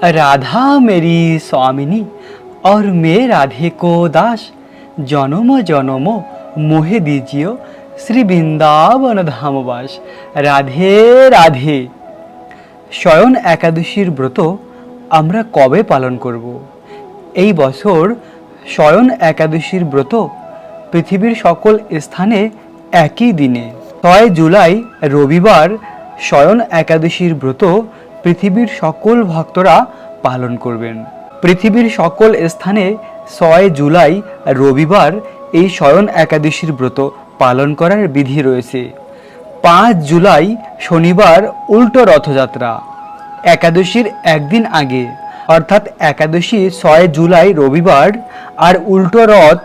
राधा मेरी स्वामिनी और मैं राधे को दास জনম জনম মোহে দিজিও শ্রী বৃন্দাবন ধামবাস রাধে রাধে শয়ন একাদশীর ব্রত আমরা কবে পালন করব এই বছর শয়ন একাদশীর ব্রত পৃথিবীর সকল স্থানে একই দিনে ছয় জুলাই রবিবার শয়ন একাদশীর ব্রত পৃথিবীর সকল ভক্তরা পালন করবেন। পৃথিবীর সকল স্থানে ছয় জুলাই, রবিবার এই শয়ন একাদশীর ব্রত পালন করার বিধি রয়েছে। পাঁচ জুলাই, শনিবার উল্টো রথযাত্রা। একাদশীর একদিন আগে, অর্থাৎ একাদশী ছয় জুলাই, রবিবার আর উল্টো রথ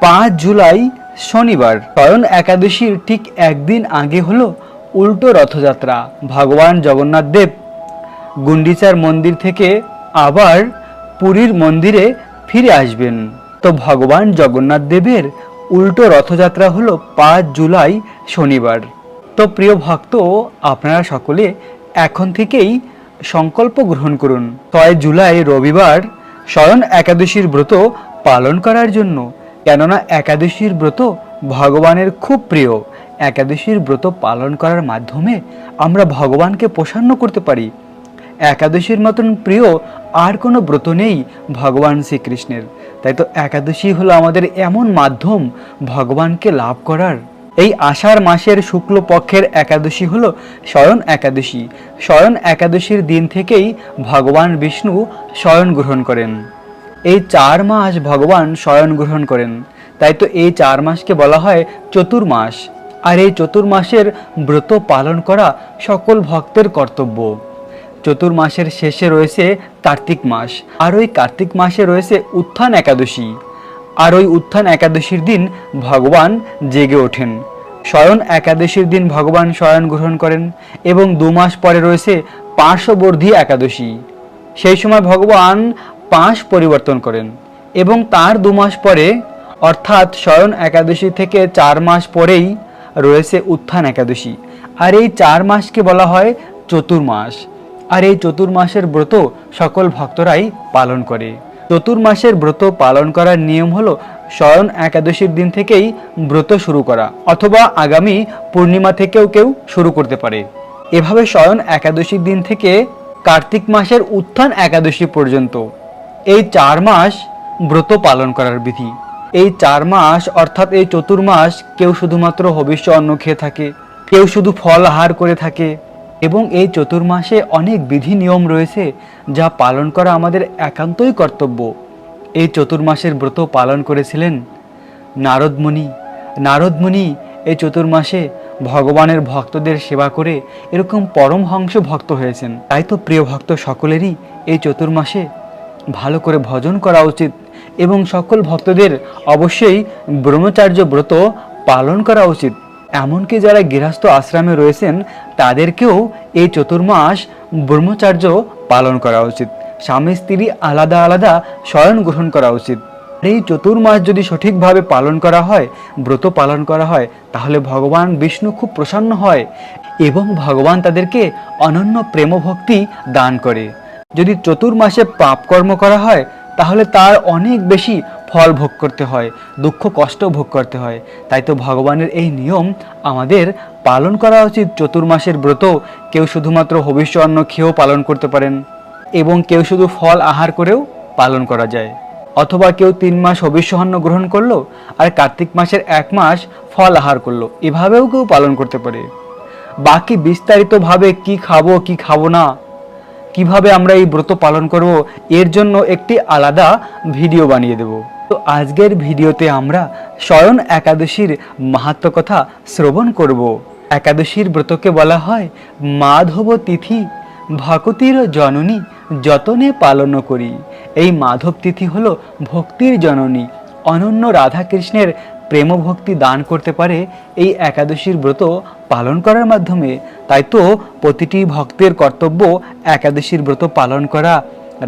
পাঁচ জুলাই, শনিবার। শয়ন একাদশীর ঠিক একদিন আগে হলো উল্টো রথযাত্রা। ভগবান জগন্নাথ দেব গুন্ডিচার মন্দির থেকে আবার পুরীর মন্দিরে ফিরে আসবেন। তো ভগবান জগন্নাথ দেবের উল্টো রথযাত্রা হলো পাঁচ জুলাই শনিবার। তো প্রিয় ভক্ত, আপনারা সকলে এখন থেকেই সংকল্প গ্রহণ করুন। ছয় জুলাই রবিবার শয়ন একাদশীর ব্রত পালন করার জন্য। কেননা একাদশীর ব্রত ভগবানের খুব প্রিয়। একাদশীর ব্রত পালন করার মাধ্যমে আমরা ভগবানকে প্রসন্ন করতে পারি। একাদশীর মতন প্রিয় আর কোনো ব্রত নেই ভগবান শ্রীকৃষ্ণের। তাই তো একাদশী হলো আমাদের এমন মাধ্যম ভগবানকে লাভ করার। এই আষাঢ় মাসের শুক্ল পক্ষের একাদশী হলো শয়ন একাদশী। শয়ন একাদশীর দিন থেকেই ভগবান বিষ্ণু শয়ন গ্রহণ করেন। এই চার মাস ভগবান শয়ন গ্রহণ করেন। তাই তো এই চার মাসকে বলা হয় চতুর্মাস। আর এই চতুর্মাসের ব্রত পালন করা সকল ভক্তের কর্তব্য। চতুর্মাসের শেষে রয়েছে কার্তিক মাস, আর ওই কার্তিক মাসে রয়েছে উত্থান একাদশী। আর ওই উত্থান একাদশীর দিন ভগবান জেগে ওঠেন। শয়ন একাদশীর দিন ভগবান শয়ন গ্রহণ করেন এবং দু মাস পরে রয়েছে পার্শ্ববর্ধী একাদশী। সেই সময় ভগবান পাশ পরিবর্তন করেন এবং তার দু মাস পরে, অর্থাৎ শয়ন একাদশী থেকে চার মাস পরেই রয়েছে উত্থান একাদশী। আর এই চার মাসকে বলা হয় চতুর্মাস। আর এই চতুর্মাসের ব্রত সকল ভক্তরাই পালন করে। চতুর্মাসের ব্রত পালন করার নিয়ম হলো শয়ন একাদশীর দিন থেকেই ব্রত শুরু করা অথবা আগামী পূর্ণিমা থেকেও কেউ শুরু করতে পারে। এভাবে শয়ন একাদশীর দিন থেকে কার্তিক মাসের উত্থান একাদশী পর্যন্ত। এই চার মাস ব্রত পালন করার বিধি। এই চার মাস অর্থাৎ এই চতুর্মাস কেউ শুধুমাত্র হবিষ্য অন্ন খেয়ে থাকে, কেউ শুধু ফল আহার করে থাকে এবং এই চতুর্মাসে অনেক বিধি নিয়ম রয়েছে যা পালন করা আমাদের একান্তই কর্তব্য। এই চতুর্মাসের ব্রত পালন করেছিলেন নারদমণি। নারদমণি এই চতুর্মাসে ভগবানের ভক্তদের সেবা করে এরকম পরমহংস ভক্ত হয়েছেন। তাই তো প্রিয় ভক্ত সকলেরই এই চতুর্মাসে ভালো করে ভজন করা উচিত এবং সকল ভক্তদের অবশ্যই ব্রহ্মচার্য ব্রত পালন করা উচিত। এমনকি যারা গৃহস্থ আশ্রমে রয়েছেন, তাদেরকেও এই চতুর্মাস ব্রহ্মচার্য পালন করা উচিত। স্বামী, স্ত্রী আলাদা আলাদা শয়ন গ্রহণ করা উচিত। এই চতুর্মাস যদি সঠিকভাবে পালন করা হয়, ব্রত পালন করা হয়, তাহলে ভগবান বিষ্ণু খুব প্রসন্ন হয় এবং ভগবান তাদেরকে অনন্য প্রেম ভক্তি দান করে। যদি চতুর্মাসে পাপকর্ম করা হয়, তাহলে তার অনেক বেশি ফল ভোগ করতে হয়, দুঃখ, কষ্ট ভোগ করতে হয়। তাই তো ভগবানের এই নিয়ম আমাদের পালন করা উচিত। চতুর্মাসের ব্রত কেউ শুধুমাত্র হবিষ্য অন্ন খেয়েও পালন করতে পারেন এবং কেউ শুধু ফল আহার করেও পালন করা যায়। অথবা কেউ তিন মাস হবিষ্য অন্ন গ্রহণ করল আর কার্তিক মাসের এক মাস ফল আহার করল। এভাবেও কেউ পালন করতে পারে। বাকি বিস্তারিতভাবে কি খাব কি খাব না, কীভাবে আমরা এই ব্রত পালন করব, এর জন্য একটি আলাদা ভিডিও বানিয়ে দেব। তো আজকের ভিডিওতে আমরা শয়ন একাদশীর মাহাত্ম কথা শ্রবণ করব। একাদশীর ব্রতকে বলা হয় মাধব তিথি ভকতির জননী যতনে পালন করি। এই মাধব তিথি হলো ভক্তির জননী। অনন্য রাধাকৃষ্ণের প্রেম ভক্তি দান করতে পারে এই একাদশীর ব্রত পালন করার মাধ্যমে। তাই তো প্রতিটি ভক্তের কর্তব্য একাদশীর ব্রত পালন করা।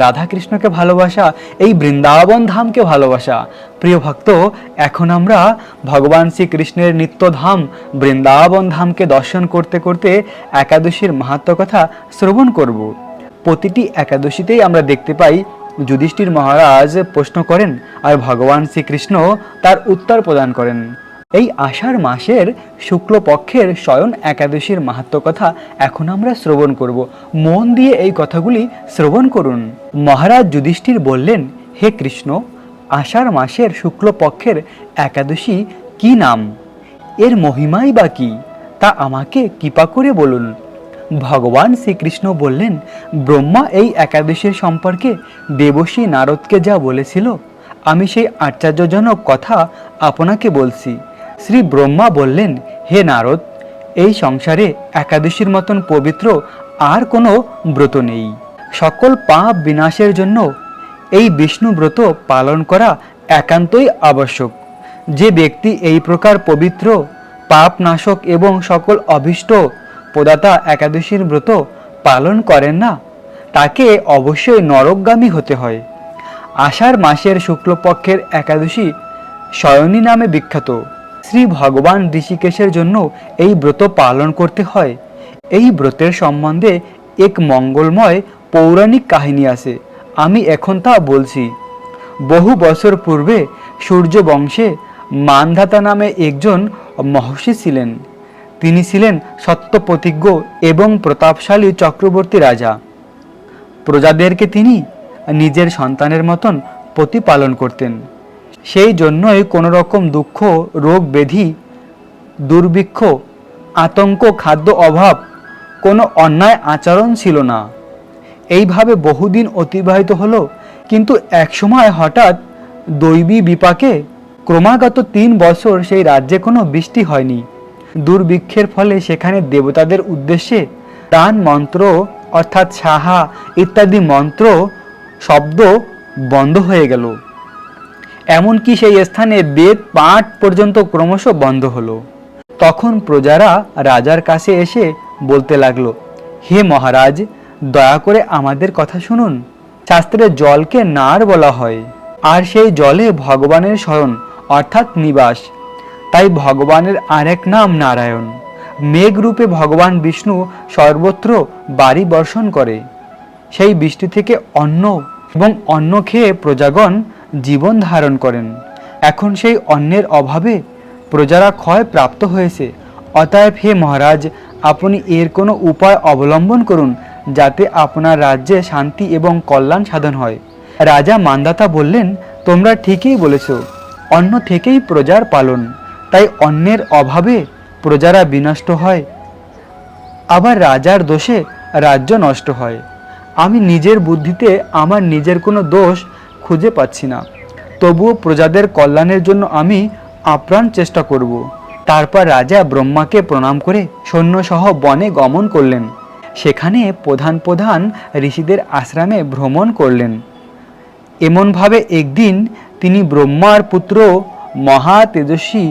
রাধাকৃষ্ণকে ভালোবাসা, এই বৃন্দাবন ধামকে ভালোবাসা। প্রিয় ভক্ত, এখন আমরা ভগবান শ্রীকৃষ্ণের নিত্যধাম বৃন্দাবন ধামকে দর্শন করতে করতে একাদশীর মাহাত্ম কথা শ্রবণ করব। প্রতিটি একাদশীতেই আমরা দেখতে পাই যুধিষ্ঠির মহারাজ প্রশ্ন করেন আর ভগবান শ্রীকৃষ্ণ তার উত্তর প্রদান করেন। এই আষাঢ় মাসের শুক্লপক্ষের শয়ন একাদশীর মাহাত্ম কথা এখন আমরা শ্রবণ করব। মন দিয়ে এই কথাগুলি শ্রবণ করুন। মহারাজ যুধিষ্ঠির বললেন, হে কৃষ্ণ, আষাঢ় মাসের শুক্লপক্ষের একাদশী কি নাম? এর মহিমাই বা কি? তা আমাকে কৃপা করে বলুন। ভগবান শ্রীকৃষ্ণ বললেন, ব্রহ্মা এই একাদশীর সম্পর্কে দেবশ্রী নারদকে যা বলেছিল, আমি সেই আশ্চর্যজনক কথা আপনাকে বলছি। শ্রী ব্রহ্মা বললেন, হে নারদ, এই সংসারে একাদশীর মতন পবিত্র আর কোনো ব্রত নেই। সকল পাপ বিনাশের জন্য এই বিষ্ণু ব্রত পালন করা একান্তই আবশ্যক। যে ব্যক্তি এই প্রকার পবিত্র, পাপনাশক এবং সকল অভীষ্ট প্রদাতা একাদশীর ব্রত পালন করেন না, তাকে অবশ্যই নরকগামী হতে হয়। আষাঢ় মাসের শুক্লপক্ষের একাদশী শয়নী নামে বিখ্যাত। শ্রী ভগবান ঋষিকেশের জন্য এই ব্রত পালন করতে হয়। এই ব্রতের সম্বন্ধে এক মঙ্গলময় পৌরাণিক কাহিনী আছে। আমি এখন তা বলছি। বহু বছর পূর্বে সূর্য বংশে মানধাতা নামে একজন মহর্ষি ছিলেন। তিনি ছিলেন সত্যপ্রতিজ্ঞ এবং প্রতাপশালী চক্রবর্তী রাজা। প্রজাদেরকে তিনি নিজের সন্তানের মতন প্রতিপালন করতেন। সেই জন্যই কোনো রকম দুঃখ, রোগ, ব্যাধি, দুর্ভিক্ষ, আতঙ্ক, খাদ্য অভাব কোনো অন্যায় আচরণ ছিল না। এইভাবে বহুদিন অতিবাহিত হলো, কিন্তু একসময় হঠাৎ দৈবী বিপাকে ক্রমাগত তিন বছর সেই রাজ্যে কোনো বৃষ্টি হয়নি। দুর্ভিক্ষের ফলে সেখানে দেবতাদের উদ্দেশ্যে দান মন্ত্র অর্থাৎ সাহা ইত্যাদি মন্ত্র, শব্দ বন্ধ হয়ে গেল। এমনকি সেই স্থানে বেদ পাঠ পর্যন্ত ক্রমশ বন্ধ হলো। তখন প্রজারা রাজার কাছে এসে বলতে লাগল, হে মহারাজ, দয়া করে আমাদের কথা শুনুন। শাস্ত্রে জলকে নার বলা হয়, আর সেই জলে ভগবানের শয়ন অর্থাৎ নিবাস। তাই ভগবানের আরেক নাম নারায়ণ। মেঘরূপে ভগবান বিষ্ণু সর্বত্র বাড়ি বর্ষণ করে। সেই বৃষ্টি থেকে অন্ন এবং অন্ন খেয়ে প্রজাগণ জীবন ধারণ করেন। এখন সেই অন্যের অভাবে প্রজারা ক্ষয় প্রাপ্ত হয়েছে। অতএব হে মহারাজ, আপনি এর কোনো উপায় অবলম্বন করুন যাতে আপনার রাজ্যে শান্তি এবং কল্যাণ সাধন হয়। রাজা মান্দাতা বললেন, তোমরা ঠিকই বলেছ, অন্য থেকেই প্রজার পালন। তাই অন্যের অভাবে প্রজারা বিনষ্ট হয়। আবার রাজার দোষে রাজ্য নষ্ট হয়। আমি নিজের বুদ্ধিতে আমার নিজের কোনো দোষ খুঁজে পাচ্ছি না। তবুও প্রজাদের কল্যাণের জন্য আমি আপ্রাণ চেষ্টা করব। তারপর রাজা ব্রহ্মাকে প্রণাম করে সৈন্যসহ বনে গমন করলেন। সেখানে প্রধান প্রধান ঋষিদের আশ্রমে ভ্রমণ করলেন। এমনভাবে একদিন তিনি ব্রহ্মার পুত্র মহা তেজস্বী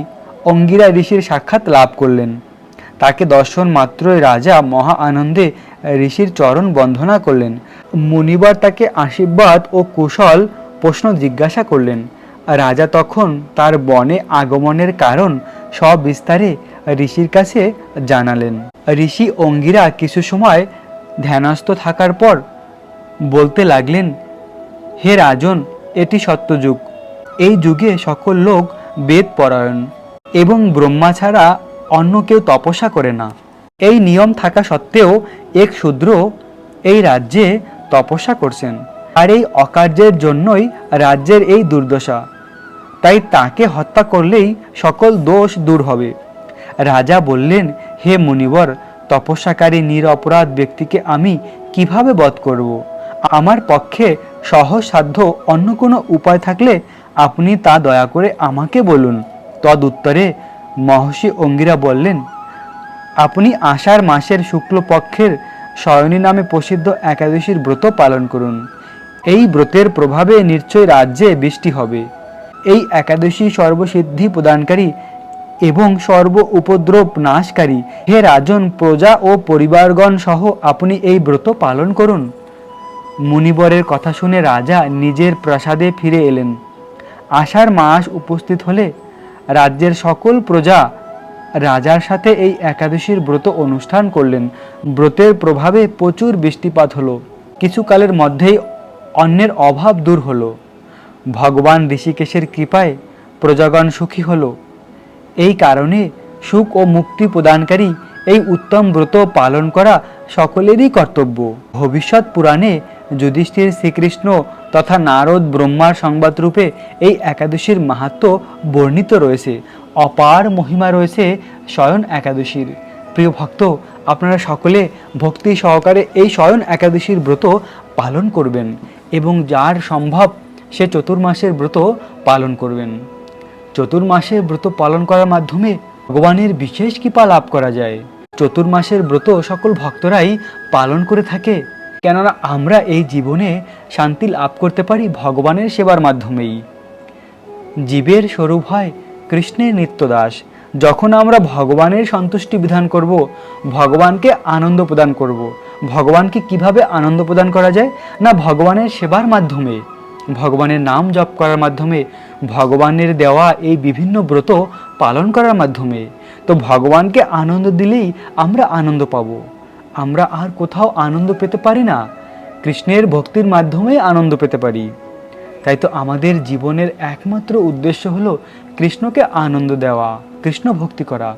অঙ্গিরা ঋষির সাক্ষাৎ লাভ করলেন। তাকে দর্শন মাত্রই রাজা মহা আনন্দে ঋষির চরণ বন্ধনা করলেন। মুনিবার তাকে আশীর্বাদ ও কুশল প্রশ্ন জিজ্ঞাসা করলেন, রাজা তখন তার বনে আগমনের কারণ সব বিস্তারে ঋষির কাছে জানালেন। ঋষি অঙ্গিরা কিছু সময় ধ্যানস্থ থাকার পর বলতে লাগলেন, হে রাজন, এটি সত্যযুগ। এই যুগে সকল লোক বেদ পরায়ণ এবং ব্রহ্মা ছাড়া অন্য কেউ তপস্যা করে না। এই নিয়ম থাকা সত্ত্বেও এক শূদ্র এই রাজ্যে তপস্যা করছেন। আর এই অকার্যের জন্যই রাজ্যের এই দুর্দশা। তাই তাকে হত্যা করলেই সকল দোষ দূর হবে। রাজা বললেন, হে মুনিবর, তপস্যাকারী নিরপরাধ ব্যক্তিকে আমি কীভাবে বধ করব? আমার পক্ষে সহসাধ্য অন্য কোনো উপায় থাকলে আপনি তা দয়া করে আমাকে বলুন। তদুত্তরে মহর্ষি অঙ্গিরা বললেন, আপনি আষাঢ় মাসের শুক্লপক্ষের শয়নী নামে প্রসিদ্ধ একাদশীর ব্রত পালন করুন। এই ব্রতের প্রভাবে নিশ্চয় রাজ্যে বৃষ্টি হবে। এই একাদশী সর্বসিদ্ধি প্রদানকারী এবং সর্ব উপদ্রব নাশকারী হে রাজন, প্রজা ও পরিবারগণ সহ আপনি এই ব্রত পালন করুন। মুনিবরের কথা শুনে রাজা নিজের প্রাসাদে ফিরে এলেন। আষাঢ় মাস উপস্থিত হলে রাজ্যের সকল প্রজা রাজার সাথে এই একাদশীর ব্রত অনুষ্ঠান করলেন। ব্রতের প্রভাবে প্রচুর বৃষ্টিপাত হলো। কিছুকালের মধ্যেই অন্যের অভাব দূর হলো। ভগবান ঋষিকেশের কৃপায় প্রজাগণ সুখী হলো। এই কারণে সুখ ও মুক্তি প্রদানকারী এই উত্তম ব্রত পালন করা সকলেরই কর্তব্য। ভবিষ্যৎ পুরাণে যুধিষ্ঠির শ্রীকৃষ্ণ তথা নারদ ব্রহ্মার সংবাদ রূপে এই একাদশীর মাহাত্ম বর্ণিত রয়েছে। অপার মহিমা রয়েছে স্বয়ন একাদশীর। প্রিয় ভক্ত, আপনারা সকলে ভক্তি সহকারে এই স্বয়ন একাদশীর ব্রত পালন করবেন। এবং যার সম্ভব সে চতুর্মাসের ব্রত পালন করবেন। চতুর্মাসের ব্রত পালন করার মাধ্যমে ভগবানের বিশেষ কৃপা লাভ করা যায়। চতুর্মাসের ব্রত সকল ভক্তরাই পালন করে থাকে, কেননা আমরা এই জীবনে শান্তি লাভ করতে পারি ভগবানের সেবার মাধ্যমেই। জীবের স্বরূপ হয় কৃষ্ণের নিত্যদাস যখন আমরা ভগবানের সন্তুষ্টি বিধান করব, ভগবানকে আনন্দ প্রদান করব। ভগবানকে কীভাবে আনন্দ প্রদান করা যায়? না, ভগবানের সেবার মাধ্যমে। ভগবানের নাম জপ করার মাধ্যমে, ভগবানের দেওয়া এই বিভিন্ন ব্রত পালন করার মাধ্যমে। তো ভগবানকে আনন্দ দিলেই আমরা আনন্দ পাব। আমরা আর কোথাও আনন্দ পেতে পারি না। কৃষ্ণের ভক্তির মাধ্যমে আনন্দ পেতে পারি। তাই তো আমাদের জীবনের একমাত্র উদ্দেশ্য হলো কৃষ্ণকে আনন্দ দেওয়া। কৃষ্ণ ভক্তি করা।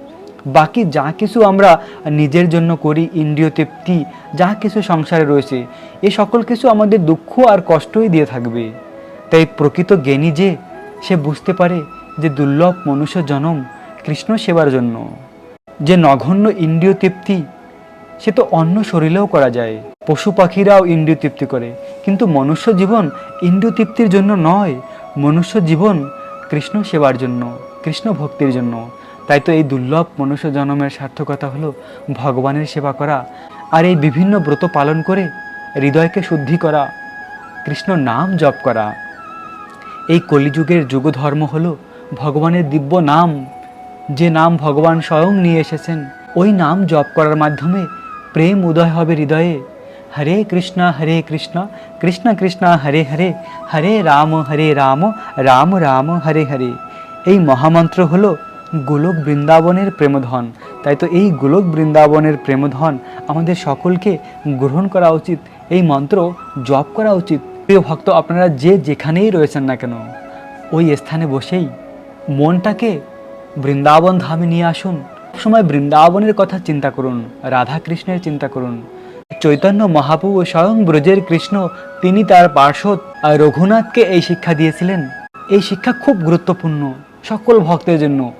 বাকি যা কিছু আমরা নিজের জন্য করি, ইন্দ্রিয় তৃপ্তি, যা কিছু সংসারে রয়েছে, এ সকল কিছু আমাদের দুঃখ আর কষ্টই দিয়ে থাকবে। তাই প্রকৃত জ্ঞানী যে, সে বুঝতে পারে যে দুর্লভ মনুষ্য জনম কৃষ্ণ সেবার জন্য। যে নগণ্য ইন্দ্রিয় তৃপ্তি, সে তো অন্য শরীরেও করা যায়। পশু পাখিরাও ইন্দ্রিয় তৃপ্তি করে। কিন্তু মনুষ্য জীবন ইন্দ্রিয় তৃপ্তির জন্য নয়, মনুষ্য জীবন কৃষ্ণ সেবার জন্য। কৃষ্ণ ভক্তির জন্য। তাই তো এই দুর্লভ মনুষ্য জন্মের সার্থকতা হলো ভগবানের সেবা করা আর এই বিভিন্ন ব্রত পালন করে হৃদয়কে শুদ্ধি করা, কৃষ্ণ নাম জপ করা। এই কলিযুগের যুগধর্ম হলো ভগবানের দিব্য নাম। যে নাম ভগবান স্বয়ং নিয়ে এসেছেন, ওই নাম জপ করার মাধ্যমে প্রেম উদয় হবে হৃদয়ে। হরে কৃষ্ণ হরে কৃষ্ণ কৃষ্ণ কৃষ্ণ, হরে হরে হরে রাম হরে রাম রাম রাম, হরে হরে। এই মহামন্ত্র হলো গোলক বৃন্দাবনের প্রেমধন। তাই তো এই গোলক বৃন্দাবনের প্রেমধন আমাদের সকলকে গ্রহণ করা উচিত। এই মন্ত্র জপ করা উচিত। প্রিয় ভক্ত, আপনারা যে যেখানেই রয়েছেন না কেন, ওই স্থানে বসেই মনটাকে বৃন্দাবন ধামে নিয়ে আসুন। সময় বৃন্দাবনের কথা চিন্তা করুন রাধা কৃষ্ণের চিন্তা করুন। চৈতন্য মহাপ্রভু স্বয়ং ব্রজের কৃষ্ণ, তিনি তার পার্শ্বদ রঘুনাথকে এই শিক্ষা দিয়েছিলেন। এই শিক্ষা খুব গুরুত্বপূর্ণ। সকল ভক্তের জন্য।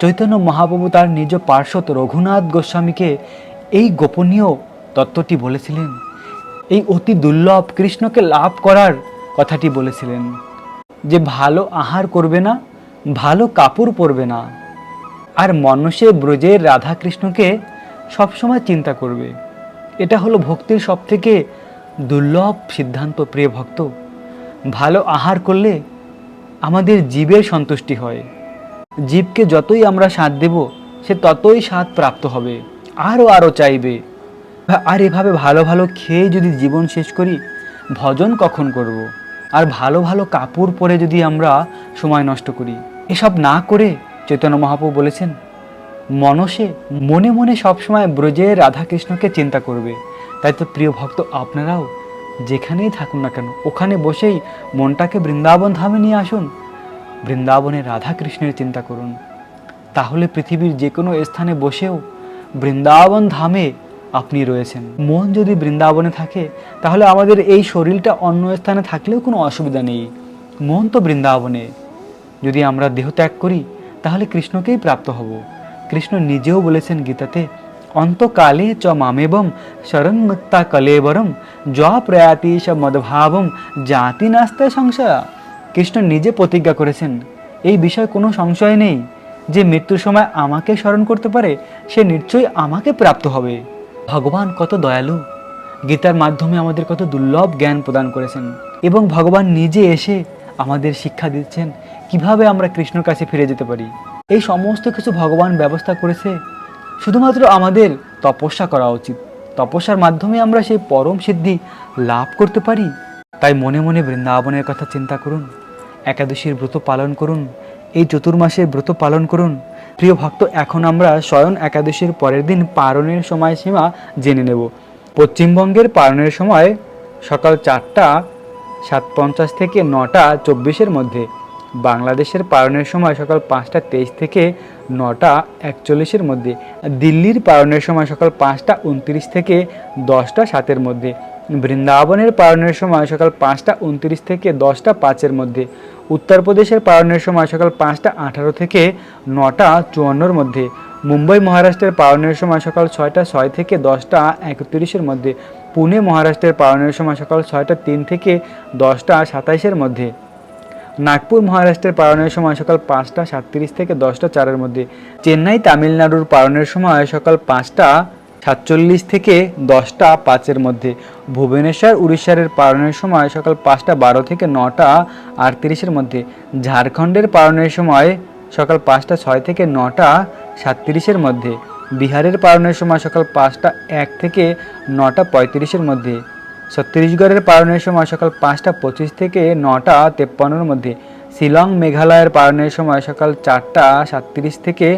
চৈতন্য মহাপ্রভু তার নিজ পার্শ্বদ রঘুনাথ গোস্বামীকে এই গোপনীয় তত্ত্বটি বলেছিলেন। এই অতি দুর্লভ কৃষ্ণকে লাভ করার কথাটি বলেছিলেন। যে ভালো আহার করবে না, ভালো কাপড় পরবে না। আর মনুষ্যে ব্রজের রাধা কৃষ্ণকে সবসময় চিন্তা করবে। এটা হলো ভক্তির সব থেকে দুর্লভ সিদ্ধান্ত, প্রিয় ভক্ত। ভালো আহার করলে আমাদের জীবের সন্তুষ্টি হয়। জীবকে যতই আমরা স্বাদ দেব, সে ততই স্বাদ প্রাপ্ত হবে, আরও আরও চাইবে। আর এভাবে ভালো ভালো খেয়ে যদি জীবন শেষ করি, ভজন কখন করব। আর ভালো ভালো কাপড় পরে যদি আমরা সময় নষ্ট করি, এসব না করে চৈতন্য মহাপ্রভু বলেছেন, মনসে মনে মনে সবসময় ব্রজের রাধাকৃষ্ণকে চিন্তা করবে। তাই তো প্রিয় ভক্ত, আপনারাও যেখানেই থাকুন না কেন, ওখানে বসেই মনটাকে বৃন্দাবন ধামে নিয়ে আসুন। বৃন্দাবনে রাধাকৃষ্ণের চিন্তা করুন। তাহলে পৃথিবীর যে কোনো স্থানে বসেও বৃন্দাবন ধামে আপনি রয়েছেন। মন যদি বৃন্দাবনে থাকে, তাহলে আমাদের এই শরীরটা অন্য স্থানে থাকলেও কোনো অসুবিধা নেই। মন তো বৃন্দাবনে। যদি আমরা দেহ ত্যাগ করি, তাহলে কৃষ্ণকেই প্রাপ্ত হব। কৃষ্ণ নিজেও বলেছেন গীতাতে অন্তকালে চ মামেবম শরণমুক্তা কলেবরম য প্রয়াতি স মদভাবম জাতি নাস্তে সংশয়া কৃষ্ণ নিজে প্রতিজ্ঞা করেছেন, এই বিষয়ে কোনো সংশয় নেই। যে মৃত্যুর সময় আমাকে স্মরণ করতে পারে, সে নিশ্চয়ই আমাকে প্রাপ্ত হবে। ভগবান কত দয়ালু। গীতার মাধ্যমে আমাদের কত দুর্লভ জ্ঞান প্রদান করেছেন এবং ভগবান নিজে এসে আমাদের শিক্ষা দিচ্ছেন কীভাবে আমরা কৃষ্ণর কাছে ফিরে যেতে পারি। এই সমস্ত কিছু ভগবান ব্যবস্থা করেছে শুধুমাত্র আমাদের তপস্যা করা উচিত। তপস্যার মাধ্যমে আমরা সেই পরম সিদ্ধি লাভ করতে পারি। তাই মনে মনে বৃন্দাবনের কথা চিন্তা করুন, একাদশীর ব্রত পালন করুন, এই চতুর্মাসের ব্রত পালন করুন। প্রিয় ভক্ত, এখন আমরা স্বয়ং একাদশীর পরের দিন পালনের সময়সীমা জেনে নেব। পশ্চিমবঙ্গের পালনের সময় সকাল চারটা সাত পঞ্চাশ থেকে নটা চব্বিশের মধ্যে। বাংলাদেশের পালনের সময় সকাল পাঁচটা তেইশ থেকে নটা একচল্লিশের মধ্যে, দিল্লির পালনের সময় সকাল পাঁচটা উনত্রিশ থেকে দশটা সাতের মধ্যে, বৃন্দাবনের পালনের সময় সকাল পাঁচটা উনত্রিশ থেকে দশটা পাঁচের মধ্যে, উত্তরপ্রদেশের পালনের সময় সকাল পাঁচটা আঠারো থেকে নটা চুয়ান্নর মধ্যে, মুম্বাই মহারাষ্ট্রের পালনের সময় সকাল ছয়টা ছয় থেকে দশটা একত্রিশের মধ্যে, পুনে মহারাষ্ট্রের পালনের সময় সকাল ছয়টা তিন থেকে দশটা সাতাইশের মধ্যে। নাগপুর মহারাষ্ট্রের পালনের সময় সকাল পাঁচটা সাতত্রিশ থেকে দশটা চারের মধ্যে। চেন্নাই তামিলনাড়ুর পালনের সময় সকাল পাঁচটা সাতচল্লিশ থেকে দশটা পাঁচের মধ্যে। ভুবনেশ্বর, উড়িষ্যার পালনের সময় সকাল পাঁচটা বারো থেকে নটা আটত্রিশের মধ্যে। ঝাড়খণ্ডের পালনের সময় সকাল পাঁচটা ছয় থেকে নটা সাতত্রিশের মধ্যে। বিহারের পালনের সময় সকাল পাঁচটা এক থেকে নটা পঁয়ত্রিশের মধ্যে। ছত্তিশগড়ের পালনের সময় সকাল পাঁচটা পঁচিশ থেকে নটা তেপ্পান্নর মধ্যে, শিলং মেঘালয়ের পালনের সময় সকাল চারটা সাতত্রিশ থেকে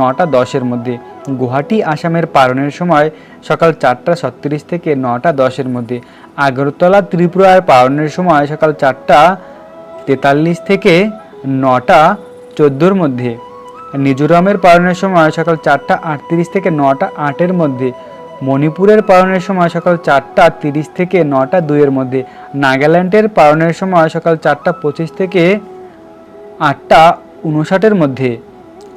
নটা দশের মধ্যে, গুয়াহাটি, আসামের পালনের সময় সকাল চারটা ছত্রিশ থেকে নটা দশের মধ্যে, আগরতলা, ত্রিপুরার পালনের সময় সকাল চারটা তেতাল্লিশ থেকে নটা চোদ্দোর মধ্যে, মিজোরামের পালনের সময় সকাল চারটা আটত্রিশ থেকে নটা আটের মধ্যে মণিপুরের পালনের সময় সকাল চারটা তিরিশ থেকে নটা দুইয়ের মধ্যে, নাগাল্যান্ডের পালনের সময় সকাল চারটা পঁচিশ থেকে আটটা উনষাটের মধ্যে,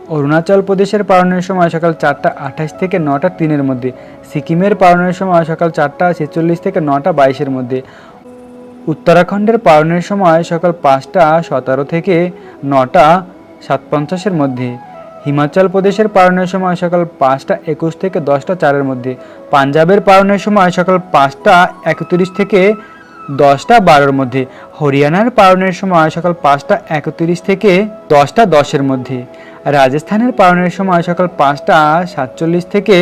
অরুণাচল প্রদেশের পালনের সময় সকাল চারটা আঠাশ থেকে নটা তিনের মধ্যে, সিকিমের পালনের সময় সকাল চারটা ছেচল্লিশ থেকে নটা বাইশের মধ্যে, উত্তরাখণ্ডের পালনের সময় সকাল পাঁচটা সতেরো থেকে নটা সাত পঞ্চাশের মধ্যে হিমাচল প্রদেশের পালনের সময় সকাল পাঁচটা একুশ থেকে দশটা চারের মধ্যে। পাঞ্জাবের পালনের সময় সকাল পাঁচটা একত্রিশ থেকে দশটা বারোর মধ্যে। হরিয়ানার পালনের সময় সকাল পাঁচটা একত্রিশ থেকে দশটা দশের মধ্যে। রাজস্থানের পালনের সময় সকাল পাঁচটা সাতচল্লিশ থেকে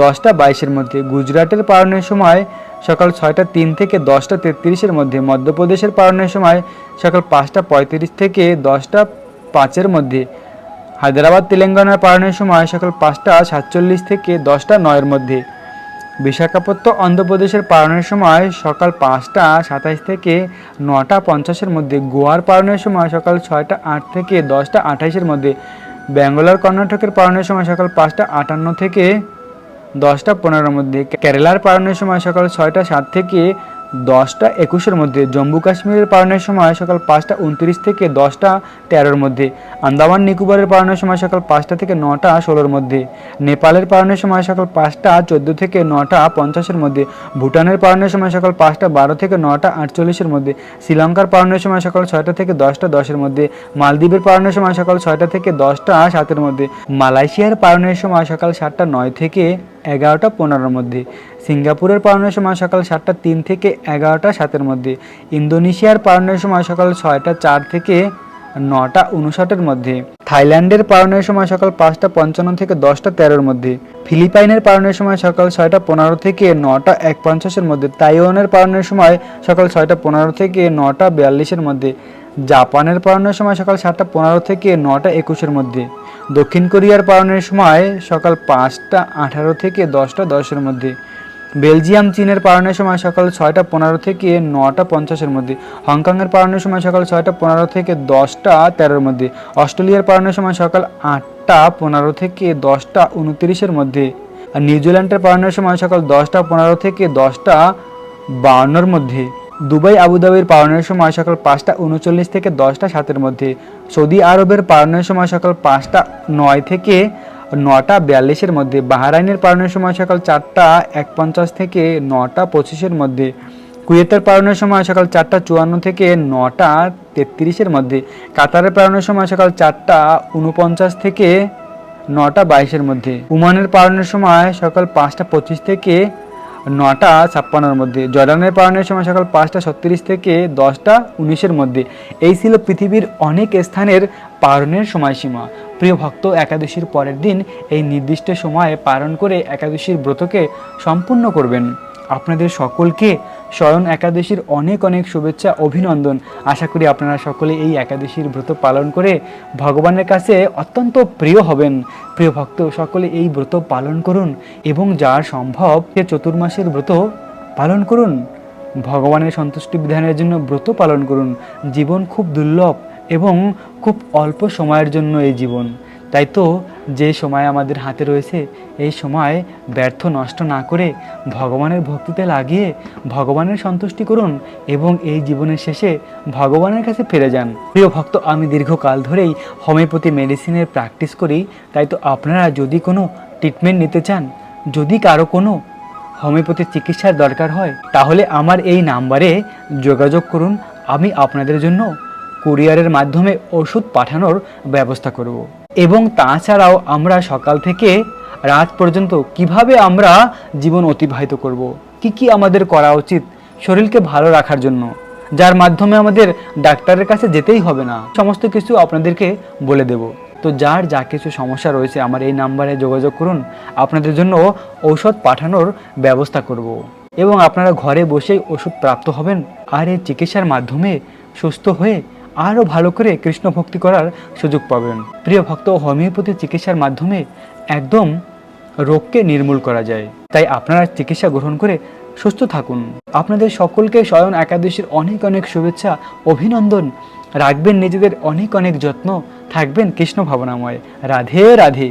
দশটা বাইশের মধ্যে। গুজরাটের পালনের সময় সকাল ছয়টা তিন থেকে দশটা তেত্রিশের মধ্যে। মধ্যপ্রদেশের পালনের সময় সকাল পাঁচটা পঁয়ত্রিশ থেকে দশটা পাঁচের মধ্যে। হায়দ্রাবাদ তেলেঙ্গানার পালনের সময় সকাল পাঁচটা সাতচল্লিশ থেকে দশটা নয়ের মধ্যে। বিশাখাপত্ত অন্ধ্রপ্রদেশের পালনের সময় সকাল পাঁচটা সাতাইশ থেকে নটা পঞ্চাশের মধ্যে। গোয়ার পালনের সময় সকাল ছয়টা আট থেকে দশটা আঠাইশের মধ্যে। ব্যাঙ্গালোর, কর্ণাটকের পালনের সময় সকাল পাঁচটা আটান্ন থেকে দশটা পনেরোর মধ্যে। কেরালার পালনের সময় সকাল ছয়টা সাত থেকে দশটা একুশের মধ্যে জম্মু কাশ্মীরের পালনের সময় সকাল পাঁচটা উনত্রিশ থেকে দশটা তেরোর মধ্যে, আন্দামান নিকোবরের পালনের সময় সকাল পাঁচটা থেকে নটা ষোলোর মধ্যে, নেপালের পালনের সময় সকাল পাঁচটা চোদ্দ থেকে নটা পঞ্চাশের মধ্যে, ভুটানের পালনের সময় সকাল পাঁচটা বারো থেকে নটা আটচল্লিশের মধ্যে, শ্রীলঙ্কার পালনের সময় সকাল ছয়টা থেকে দশটা দশের মধ্যে, মালদ্বীপের পালনের সময় সকাল ছয়টা থেকে দশটা সাতের মধ্যে, মালয়েশিয়ার পালনের সময় সকাল সাতটা নয় থেকে এগারোটা পনেরোর মধ্যে। সিঙ্গাপুরের পালনের সময় সকাল সাতটা তিন থেকে এগারোটা সাতের মধ্যে। ইন্দোনেশিয়ার পালনের সময় সকাল ছয়টা চার থেকে নটা উনষাটের মধ্যে। থাইল্যান্ডের পালনের সময় সকাল পাঁচটা পঞ্চান্ন থেকে দশটা তেরোর মধ্যে। ফিলিপাইনের পালনের সময় সকাল ছয়টা পনেরো থেকে নটা এক পঞ্চাশের মধ্যে। তাইওয়ানের পালনের সময় সকাল ছয়টা পনেরো থেকে নটা বিয়াল্লিশের মধ্যে। জাপানের পালনের সময় সকাল সাতটা পনেরো থেকে নটা একুশের মধ্যে। দক্ষিণ কোরিয়ার পালনের সময় সকাল পাঁচটা আঠারো থেকে দশটা দশের মধ্যে। বেলজিয়াম, চীনের পালনের সময় সকাল ছয়টা পনেরো থেকে নটা পঞ্চাশের মধ্যে। হংকংয়ের পালনের সময় সকাল ছয়টা পনেরো থেকে দশটা তেরোর মধ্যে। অস্ট্রেলিয়ার পালনের সময় সকাল আটটা পনেরো থেকে দশটা উনত্রিশের মধ্যে। আর নিউজিল্যান্ডের পালনের সময় সকাল দশটা পনেরো থেকে দশটা বাউন্নর মধ্যে। দুবাই আবুধাবির পালনের সময় সকাল পাঁচটা উনচল্লিশ থেকে দশটা সাতের মধ্যে, সৌদি আরবের পালনের সময় সকাল পাঁচটা নয় থেকে নটা বিয়াল্লিশের মধ্যে, বাহারাইনের পালনের সময় সকাল চারটা এক পঞ্চাশ থেকে নটা পঁচিশের মধ্যে, কুয়েতের পালনের সময় সকাল চারটা চুয়ান্ন থেকে নটা তেত্রিশের মধ্যে, কাতারের পালনের সময় সকাল চারটা উনপঞ্চাশ থেকে নটা বাইশের মধ্যে উমানের পালনের সময় সকাল পাঁচটা পঁচিশ থেকে নটা ছাপ্পান্নর মধ্যে। জর্ডানের পালনের সময় সকাল পাঁচটা ছত্রিশ থেকে দশটা উনিশের মধ্যে। এই ছিল পৃথিবীর অনেক স্থানের পালনের সময়সীমা। প্রিয় ভক্ত, একাদশীর পরের দিন এই নির্দিষ্ট সময়ে পালন করে একাদশীর ব্রতকে সম্পূর্ণ করবেন। আপনাদের সকলকে স্বয়ং একাদশীর অনেক অনেক শুভেচ্ছা, অভিনন্দন। আশা করি আপনারা সকলে এই একাদশীর ব্রত পালন করে ভগবানের কাছে অত্যন্ত প্রিয় হবেন। প্রিয় ভক্ত, সকলে এই ব্রত পালন করুন এবং যার সম্ভব সে চতুর্মাসের ব্রত পালন করুন। ভগবানের সন্তুষ্টি বিধানের জন্য ব্রত পালন করুন। জীবন খুব দুর্লভ এবং খুব অল্প সময়ের জন্য এই জীবন। তাই তো যে সময় আমাদের হাতে রয়েছে, এই সময় ব্যর্থ নষ্ট না করে ভগবানের ভক্তিতে লাগিয়ে ভগবানের সন্তুষ্টি করুন এবং এই জীবনের শেষে ভগবানের কাছে ফিরে যান। প্রিয় ভক্ত, আমি দীর্ঘকাল ধরেই হোমিওপ্যাথি মেডিসিনের প্র্যাকটিস করি, তাই তো আপনারা যদি কোনো ট্রিটমেন্ট নিতে চান, যদি কারও কোনো হোমিওপ্যাথি চিকিৎসার দরকার হয়, তাহলে আমার এই নাম্বারে যোগাযোগ করুন, আমি আপনাদের জন্য কুরিয়ারের মাধ্যমে ওষুধ পাঠানোর ব্যবস্থা করব। এবং তাছাড়াও আমরা সকাল থেকে রাত পর্যন্ত কীভাবে আমরা জীবন অতিবাহিত করব? কি কি আমাদের করা উচিত শরীরকে ভালো রাখার জন্য? যার মাধ্যমে আমাদের ডাক্তারের কাছে যেতেই হবে না। সমস্ত কিছু আপনাদেরকে বলে দেব। তো যার যা কিছু সমস্যা রয়েছে আমার এই নাম্বারে যোগাযোগ করুন। আপনাদের জন্য ঔষধ পাঠানোর ব্যবস্থা করব। এবং আপনারা ঘরে বসেই ওষুধ প্রাপ্ত হবেন। আর এই চিকিৎসার মাধ্যমে সুস্থ হয়ে আরও ভালো করে কৃষ্ণ ভক্তি করার সুযোগ পাবেন। প্রিয় ভক্ত, হোমিওপ্যাথি চিকিৎসার মাধ্যমে একদম রোগকে নির্মূল করা যায়। তাই আপনারা চিকিৎসা গ্রহণ করে সুস্থ থাকুন। আপনাদের সকলকে স্বয়ং একাদশীর অনেক অনেক শুভেচ্ছা, অভিনন্দন। রাখবেন নিজেদের অনেক অনেক যত্ন। থাকবেন কৃষ্ণ ভাবনাময়। রাধে রাধে।